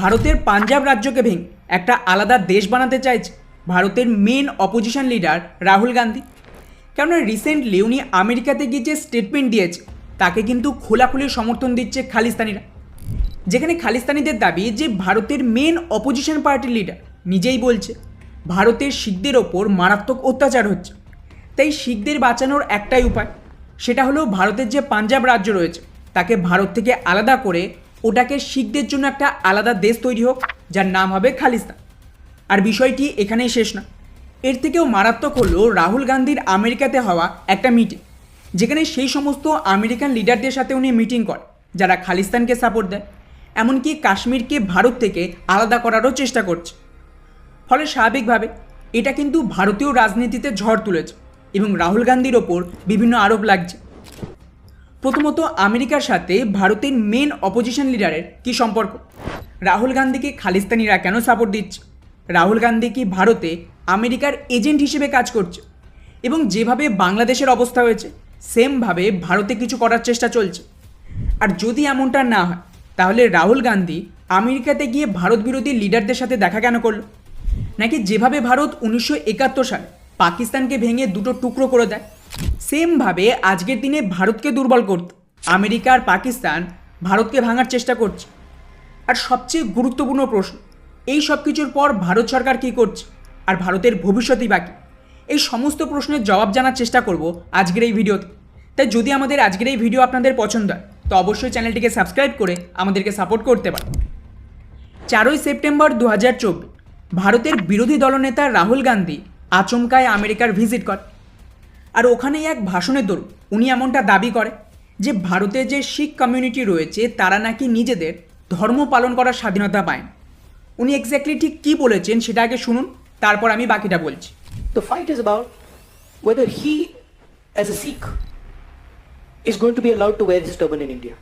ভারতের পাঞ্জাব রাজ্যকে ভেঙে একটা আলাদা দেশ বানাতে চাইছে ভারতের main opposition leader Rahul Gandhi. কেননা রিসেন্টলি উনি আমেরিকাতে গিয়ে যে স্টেটমেন্ট দিয়েছে, তাকে কিন্তু খোলাখুলি সমর্থন দিচ্ছে খালিস্তানিরা। যেখানে খালিস্তানিদের দাবি যে ভারতের মেন অপোজিশন পার্টির লিডার নিজেই বলছে, ভারতের শিখদের ওপর মারাত্মক অত্যাচার হচ্ছে। তাই শিখদের বাঁচানোর একটাই উপায়, সেটা হলো ভারতের যে পাঞ্জাব রাজ্য রয়েছে, তাকে ভারত থেকে আলাদা করে ওটাকে শিখদের জন্য একটা আলাদা দেশ তৈরি হোক, যার নাম হবে খালিস্তান। আর বিষয়টি এখানেই শেষ না। এর থেকেও মারাত্মক হলো রাহুল গান্ধীর আমেরিকাতে হওয়া একটা মিটিং যেখানে সেই সমস্ত আমেরিকান লিডারদের সাথে উনি মিটিং করে যারা খালিস্তানকে সাপোর্ট দেয়। এমনকি কাশ্মীরকে ভারত থেকে আলাদা করারও চেষ্টা করছে। ফলে স্বাভাবিকভাবে এটা কিন্তু ভারতীয় রাজনীতিতে ঝড় তুলেছে এবং রাহুল গান্ধীর ওপর বিভিন্ন আরোপ লাগছে। প্রথমত আমেরিকার সাথে ভারতের মেন অপোজিশন লিডারের কি সম্পর্ক? রাহুল গান্ধীকে খালিস্তানিরা কেন সাপোর্ট দিচ্ছে? রাহুল গান্ধী কি ভারতে আমেরিকার এজেন্ট হিসেবে কাজ করছে? এবং যেভাবে বাংলাদেশের অবস্থা হয়েছে সেমভাবে ভারতে কিছু করার চেষ্টা চলছে। আর যদি এমনটা না হয়, তাহলে রাহুল গান্ধী আমেরিকাতে গিয়ে ভারত বিরোধী লিডারদের সাথে দেখা কেন করল? নাকি যেভাবে ভারত উনিশশো একাত্তর সালে পাকিস্তানকে ভেঙে দুটো টুকরো করে দেয় সেমভাবে আজকের দিনে ভারতকে দুর্বল করতে আমেরিকা আর পাকিস্তান ভারতকে ভাঙার চেষ্টা করছে। আর সবচেয়ে গুরুত্বপূর্ণ প্রশ্ন, এই সব কিছুর পর ভারত সরকার কী করছে? আর ভারতের ভবিষ্যতই বাকি এই সমস্ত প্রশ্নের জবাব জানার চেষ্টা করব আজকের এই ভিডিওতে। তাই যদি আমাদের আজকের এই ভিডিও আপনাদের পছন্দ হয়, তো অবশ্যই চ্যানেলটিকে সাবস্ক্রাইব করে আমাদেরকে সাপোর্ট করতে পারেন। চারই সেপ্টেম্বর দু হাজার চব্বিশ, ভারতের বিরোধী দলনেতা রাহুল গান্ধী আচমকায় আমেরিকার ভিজিট করে আর ওখানেই এক ভাষণের দরুন উনি এমনটা দাবি করে যে ভারতে যে শিখ কমিউনিটি রয়েছে তারা নাকি নিজেদের ধর্ম পালন করার স্বাধীনতা পায় উনি এক্স্যাক্টলি ঠিক কী বলেছেন সেটা আগে শুনুন তারপর আমি বাকিটা বলছি The fight is about whether he, as a Sikh, is going to be allowed to wear his turban in India.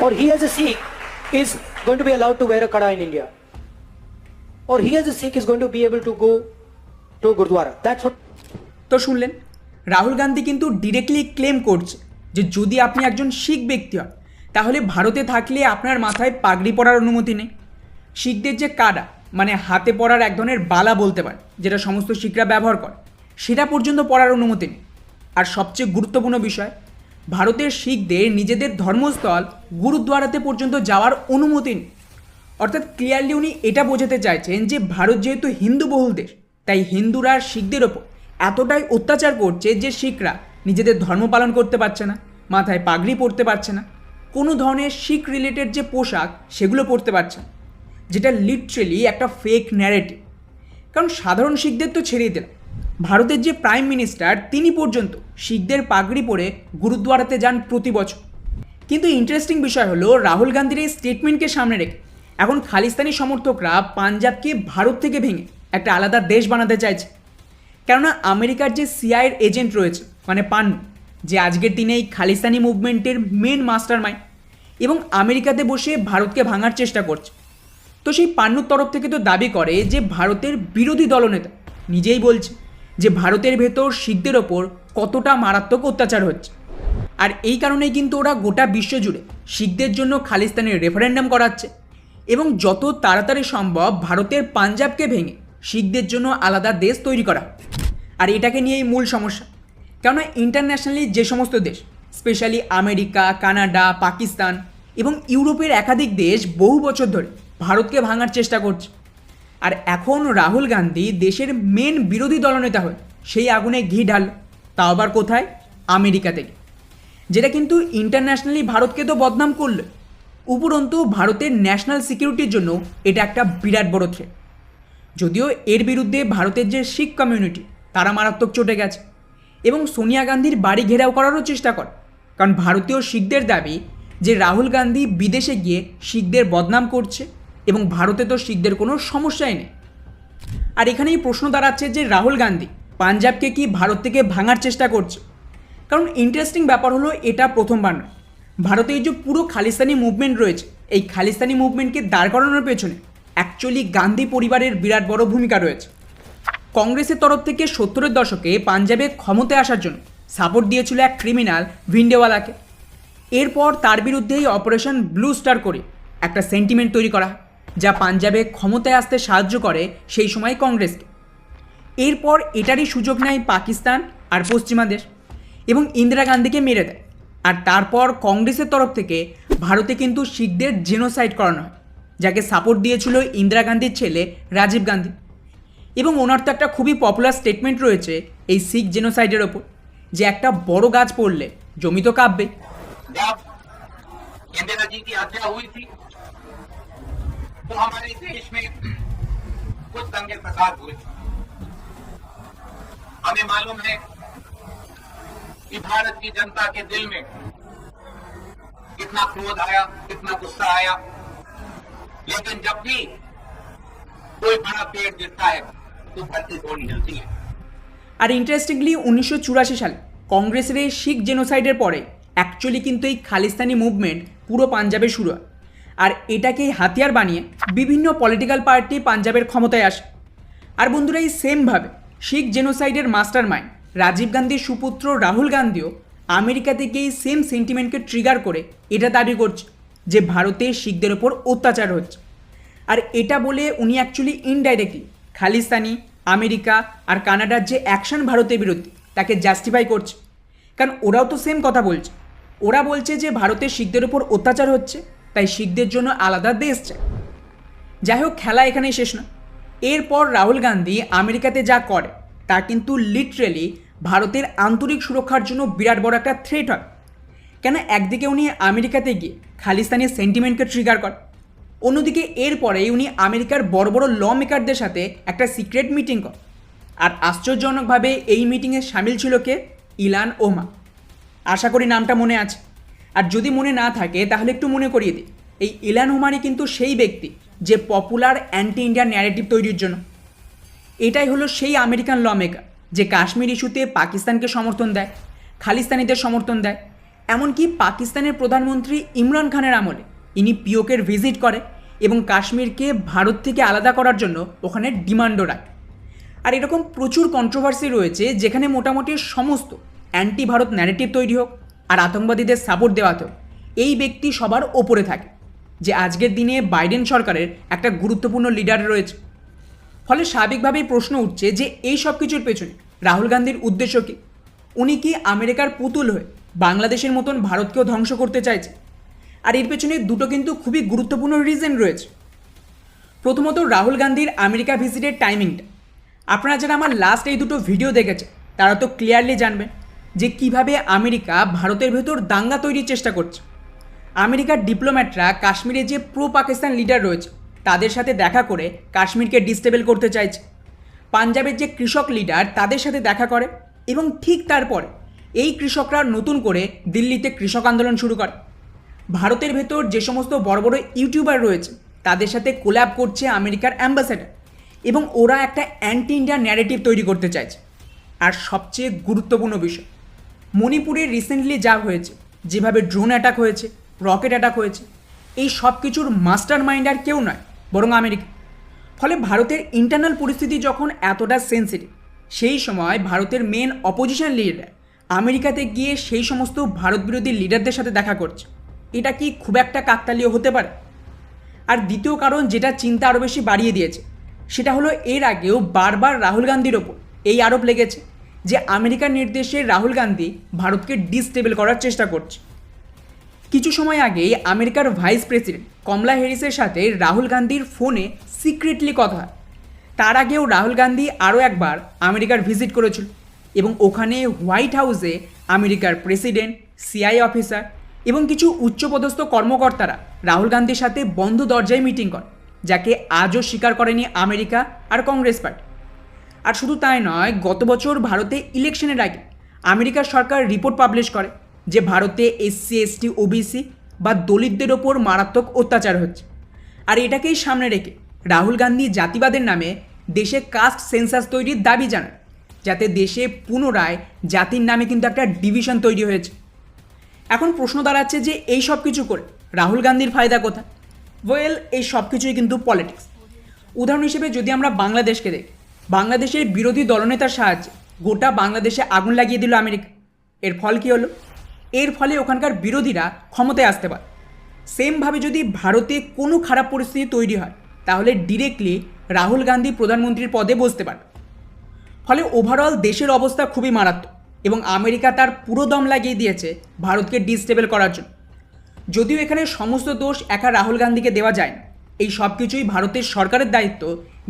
Or he, as a Sikh, is going to be allowed to wear a kada in India. Or he, as a Sikh, is going to be able to go তো শুনলেন, রাহুল গান্ধী কিন্তু directly claim করছে যে যদি আপনি একজন শিখ ব্যক্তি হন, তাহলে ভারতে থাকলে আপনার মাথায় পাগড়ি পরার অনুমতি নেই। শিখদের যে কাডা মানে হাতে পরার এক ধরনের বালা বলতে পারে যেটা সমস্ত শিখরা ব্যবহার করে, সেটা পর্যন্ত পরার অনুমতি নেই। আর সবচেয়ে গুরুত্বপূর্ণ বিষয়, ভারতের শিখদের নিজেদের ধর্মস্থল গুরুদ্বারাতে পর্যন্ত যাওয়ার অনুমতি নেই। অর্থাৎ ক্লিয়ারলি উনি এটা বোঝাতে চাইছেন যে ভারত যেহেতু হিন্দু বহুল দেশ তাই হিন্দুরা শিখদের ওপর এতটাই অত্যাচার করছে যে শিখরা নিজেদের ধর্ম পালন করতে পারছে না, মাথায় পাগড়ি পরতে পারছে না, কোনো ধরনের শিখ রিলেটেড যে পোশাক সেগুলো পরতে পারছে না, যেটা লিটারেলি একটা ফেক ন্যারেটিভ কারণ সাধারণ শিখদের তো ছেড়েই দিলাম। ভারতের যে প্রাইম মিনিস্টার তিনি পর্যন্ত শিখদের পাগড়ি পরে গুরুদ্বারাতে যান প্রতি বছর। কিন্তু ইন্টারেস্টিং বিষয় হলো, রাহুল গান্ধীর এই স্টেটমেন্টকে সামনে রেখে এখন খালিস্তানি সমর্থকরা পাঞ্জাবকে ভারত থেকে ভেঙে একটা আলাদা দেশ বানাতে চাইছে। কেননা আমেরিকার যে সিআইয়ের এজেন্ট রয়েছে মানে পান্নু, যে আজকের দিনে এই খালিস্তানি মুভমেন্টের মেন মাস্টার মাইন্ড এবং আমেরিকাতে বসে ভারতকে ভাঙার চেষ্টা করছে। তো সেই পান্নুর তরফ থেকে তো দাবি করে যে ভারতের বিরোধী দলনেতা নিজেই বলছে যে ভারতের ভেতর শিখদের ওপর কতটা মারাত্মক অত্যাচার হচ্ছে। আর এই কারণেই কিন্তু ওরা গোটা বিশ্ব জুড়ে শিখদের জন্য খালিস্তানের রেফারেন্ডাম করাচ্ছে, এবং যত তাড়াতাড়ি সম্ভব ভারতের পাঞ্জাবকে ভেঙে শিখদের জন্য আলাদা দেশ তৈরি করা। আর এটাকে নিয়েই মূল সমস্যা। কেননা ইন্টারন্যাশনালি যে সমস্ত দেশ স্পেশালি আমেরিকা, কানাডা, পাকিস্তান এবং ইউরোপের একাধিক দেশ বহু বছর ধরে ভারতকে ভাঙার চেষ্টা করছে। আর এখন রাহুল গান্ধী দেশের মেন বিরোধী দলনেতা হয়ে সেই আগুনে ঘি ঢাল তাও আবার কোথায়? আমেরিকা থেকে। যেটা কিন্তু ইন্টারন্যাশনালি ভারতকে তো বদনাম করল। উপরন্তু ভারতের ন্যাশনাল সিকিউরিটির জন্য এটা একটা বিরাট বড় থ্রেট যদিও এর বিরুদ্ধে ভারতের যে শিখ কমিউনিটি তারা মারাত্মক চটে গেছে। এবং সোনিয়া গান্ধীর বাড়ি ঘেরাও করারও চেষ্টা করে। কারণ ভারতীয় শিখদের দাবি যে রাহুল গান্ধী বিদেশে গিয়ে শিখদের বদনাম করছে এবং ভারতে তো শিখদের কোনো সমস্যাই নেই। আর এখানেই প্রশ্ন দাঁড়াচ্ছে যে রাহুল গান্ধী পাঞ্জাবকে কি ভারত থেকে ভাঙার চেষ্টা করছে? কারণ ইন্টারেস্টিং ব্যাপার হলো এটা প্রথমবার নয়। ভারতে এই যে পুরো খালিস্তানি মুভমেন্ট রয়েছে, এই খালিস্তানি মুভমেন্টকে দাঁড় করানোর পেছনে অ্যাকচুয়ালি গান্ধী পরিবারের বিরাট বড় ভূমিকা রয়েছে। কংগ্রেসের তরফ থেকে সত্তরের দশকে পাঞ্জাবে ক্ষমতায় আসার জন্য সাপোর্ট দিয়েছিল এক ক্রিমিনাল, ভিন্ডেওয়ালাকে। এরপর তার বিরুদ্ধেই অপারেশন ব্লু স্টার করে একটা সেন্টিমেন্ট তৈরি করা যা পাঞ্জাবে ক্ষমতায় আসতে সাহায্য করে সেই সময় কংগ্রেসকে। এরপর এটারই সুযোগ নেয় পাকিস্তান আর পশ্চিমা দেশ এবং ইন্দিরা গান্ধীকে মেরে দেয়। আর তারপর কংগ্রেসের তরফ থেকে ভারতে কিন্তু শিখদের জেনোসাইড করানো হয়। যাকে সাপোর্ট দিয়েছিল ইন্দিরা গান্ধীর ছেলে রাজীব গান্ধী এবং ওনার তো একটা খুবই পপুলার স্টেটমেন্ট রয়েছে এই শিখ জেনোসাইডের ওপর যে একটা বড় গাছ পড়লে জমি তো কাঁপবে जब इंदिरा जी की हत्या हुई थी तो हमारे देश में कुछ दंगे फसाद हुए थे हमें मालूम है कि भारत की जनता के दिल में कितना क्रोध आया कितना गुस्सा आया लेकिन जब भी कोई बड़ा पेड़ गिरता है तो धरती थोड़ी हिलती है আর ইন্টারেস্টিংলি উনিশশো চুরাশি সালে কংগ্রেসের এই শিখ জেনোসাইডের পরে অ্যাকচুয়ালি কিন্তু এই খালিস্তানি মুভমেন্ট পুরো পাঞ্জাবে শুরু হয় আর এটাকেই হাতিয়ার বানিয়ে বিভিন্ন পলিটিক্যাল পার্টি পাঞ্জাবের ক্ষমতায় আসে আর বন্ধুরা এই সেমভাবে শিখ জেনোসাইডের মাস্টার মাইন্ড রাজীব গান্ধীর সুপুত্র রাহুল গান্ধীও আমেরিকা থেকে এই সেম সেন্টিমেন্টকে ট্রিগার করে এটা দাবি করছে যে ভারতে শিখদের ওপর অত্যাচার হচ্ছে। আর এটা বলে উনি অ্যাকচুয়ালি ইনডাইরেক্টলি খালিস্তানি, আমেরিকা আর কানাডার যে অ্যাকশন ভারতের বিরুদ্ধে, তাকে জাস্টিফাই করছে। কারণ ওরাও তো সেম কথা বলছে। ওরা বলছে যে ভারতে শিখদের ওপর অত্যাচার হচ্ছে, তাই শিখদের জন্য আলাদা দেশ চায়। যাই হোক, খেলা এখানেই শেষ না এরপর রাহুল গান্ধী আমেরিকাতে যা করে, তা কিন্তু লিটারেলি ভারতের আন্তরিক সুরক্ষার জন্য বিরাট বড় একটা থ্রেট হয়। কেন একদিকে উনি আমেরিকাতে গিয়ে খালিস্তানি সেন্টিমেন্টকে ট্রিগার করে অন্যদিকে এরপরেই উনি আমেরিকার বড় বড় ল মেকারদের সাথে একটা সিক্রেট মিটিং করে আর আশ্চর্যজনকভাবে এই মিটিংয়ে সামিল ছিল কে? ইলান ওমা আশা করি নামটা মনে আছে। আর যদি মনে না থাকে, তাহলে একটু মনে করিয়ে দিই। এই ইলান ওমারই কিন্তু সেই ব্যক্তি যে পপুলার অ্যান্টি ইন্ডিয়ান ন্যারেটিভ তৈরির জন্য। এটাই হলো সেই আমেরিকান ল মেকার যে কাশ্মীর ইস্যুতে পাকিস্তানকে সমর্থন দেয়, খালিস্তানিদের সমর্থন দেয়। এমনকি পাকিস্তানের প্রধানমন্ত্রী ইমরান খানের আমলে ইনি পিওকের ভিজিট করে এবং কাশ্মীরকে ভারত থেকে আলাদা করার জন্য ওখানে ডিমান্ডও রাখে। আর এরকম প্রচুর কন্ট্রোভার্সি রয়েছে যেখানে মোটামুটি সমস্ত অ্যান্টি ভারত ন্যারেটিভ তৈরি হোক আর আতঙ্কবাদীদের সাপোর্ট দেওয়াতেও এই ব্যক্তি সবার ওপরে থাকে, যে আজকের দিনে বাইডেন সরকারের একটা গুরুত্বপূর্ণ লিডার রয়েছে। ফলে স্বাভাবিকভাবেই প্রশ্ন উঠছে যে এই সব কিছুর পেছনে রাহুল গান্ধীর উদ্দেশ্য কী? উনি কি আমেরিকার পুতুল হয়ে বাংলাদেশের মতন ভারতকেও ধ্বংস করতে চাইছে। আর এর পেছনে দুটো কিন্তু খুবই গুরুত্বপূর্ণ রিজন রয়েছে। প্রথমত রাহুল গান্ধীর আমেরিকা ভিজিটের টাইমিংটা আপনারা যারা আমার লাস্ট এই দুটো ভিডিও দেখেছে তারা তো ক্লিয়ারলি জানবেন যে কীভাবে আমেরিকা ভারতের ভেতর দাঙ্গা তৈরির চেষ্টা করছে। আমেরিকার ডিপ্লোম্যাটরা কাশ্মীরে যে প্রো পাকিস্তান লিডার রয়েছে, তাদের সাথে দেখা করে কাশ্মীরকে ডিস্টেবল করতে চাইছে। পাঞ্জাবের যে কৃষক লিডার তাদের সাথে দেখা করে এবং ঠিক তারপরে এই কৃষকরা নতুন করে দিল্লিতে কৃষক আন্দোলন শুরু করে। ভারতের ভেতর যে সমস্ত বড় বড় ইউটিউবার রয়েছে, তাদের সাথে কোল্যাব করছে আমেরিকার অ্যাম্বাসেডার এবং ওরা একটা অ্যান্টি ইন্ডিয়ান ন্যারেটিভ তৈরি করতে চাইছে। আর সবচেয়ে গুরুত্বপূর্ণ বিষয়, মণিপুরে রিসেন্টলি যা হয়েছে, যেভাবে ড্রোন অ্যাটাক হয়েছে রকেট অ্যাটাক হয়েছে, এই সব কিছুর মাস্টার মাইন্ড আর কেউ নয়, বরং আমেরিকা। ফলে ভারতের ইন্টারনাল পরিস্থিতি যখন এতটা সেন্সিটিভ সেই সময় ভারতের মেন অপোজিশন লিডার আমেরিকাতে গিয়ে সেই সমস্ত ভারত বিরোধী লিডারদের সাথে দেখা করছে। এটা কি খুব একটা কাকতালীয় হতে পারে? আর দ্বিতীয় কারণ যেটা চিন্তা আরও বেশি বাড়িয়ে দিয়েছে, সেটা হলো এর আগেও বারবার রাহুল গান্ধীর ওপর এই আরোপ লেগেছে যে আমেরিকার নির্দেশে রাহুল গান্ধী ভারতকে ডিস্টেবল করার চেষ্টা করছে। কিছু সময় আগেই আমেরিকার ভাইস প্রেসিডেন্ট কমলা হ্যারিসের সাথে রাহুল গান্ধীর ফোনে সিক্রেটলি কথা তার আগেও রাহুল গান্ধী আরও একবার আমেরিকার ভিজিট করেছিল। এবং ওখানে হোয়াইট হাউসে আমেরিকার প্রেসিডেন্ট, সিআই অফিসার এবং কিছু উচ্চপদস্থ কর্মকর্তারা রাহুল গান্ধীর সাথে বন্ধ দরজায় মিটিং করে যাকে আজও স্বীকার করেনি আমেরিকা আর কংগ্রেস পার্টি। আর শুধু তাই নয়, গত বছর ভারতে ইলেকশনের আগে আমেরিকার সরকার রিপোর্ট পাবলিশ করে যে ভারতে এসসি এসটি ওবিসি বা দলিতদের ওপর মারাত্মক অত্যাচার হচ্ছে। আর এটাকেই সামনে রেখে রাহুল গান্ধী জাতিবাদের নামে দেশে কাস্ট সেন্সাস তৈরির দাবি জানান। যাতে দেশে পুনরায় জাতির নামে কিন্তু একটা ডিভিশন তৈরি হয়েছে। এখন প্রশ্ন দাঁড়াচ্ছে যে এই সব কিছু করে রাহুল গান্ধীর ফায়দা কোথায়? ওয়েল এই সব কিছুই কিন্তু পলিটিক্স উদাহরণ হিসেবে যদি আমরা বাংলাদেশকে দেখি, বাংলাদেশের বিরোধী দলনেতার সাহায্যে গোটা বাংলাদেশে আগুন লাগিয়ে দিল আমেরিকা। এর ফল কী হলো? এর ফলে ওখানকার বিরোধীরা ক্ষমতায় আসতে পারে। সেমভাবে যদি ভারতে কোনো খারাপ পরিস্থিতি তৈরি হয়, তাহলে ডিরেক্টলি রাহুল গান্ধী প্রধানমন্ত্রীর পদে বসতে পারে ফলে ওভারঅল দেশের অবস্থা খুবই মারাত্মক এবং আমেরিকা তার পুরো দম লাগিয়ে দিয়েছে ভারতকে ডিস্টেবল করার জন্য। যদিও এখানে সমস্ত দোষ একা রাহুল গান্ধীকে দেওয়া যায় না, এই সব কিছুই ভারতের সরকারের দায়িত্ব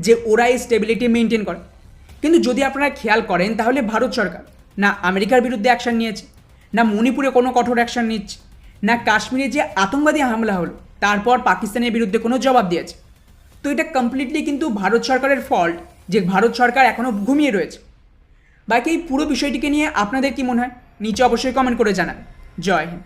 যে ওরা এই স্টেবিলিটি মেনটেন করে। কিন্তু যদি আপনারা খেয়াল করেন, তাহলে ভারত সরকার না আমেরিকার বিরুদ্ধে অ্যাকশন নিয়েছে, না মণিপুরে কোনো কঠোর অ্যাকশন নিচ্ছে, না কাশ্মীরে যে আতঙ্কবাদী হামলা হলো, তারপর পাকিস্তানের বিরুদ্ধে কোনো জবাব দিয়েছে। তো এটা কমপ্লিটলি কিন্তু ভারত সরকারের ফল্ট যে ভারত সরকার এখনও ঘুমিয়ে রয়েছে। বাকি এই পুরো বিষয়টিকে নিয়ে আপনাদের কি মনে হয়? নিচে অবশ্যই কমেন্ট করে জানান। জয় হিন্দ।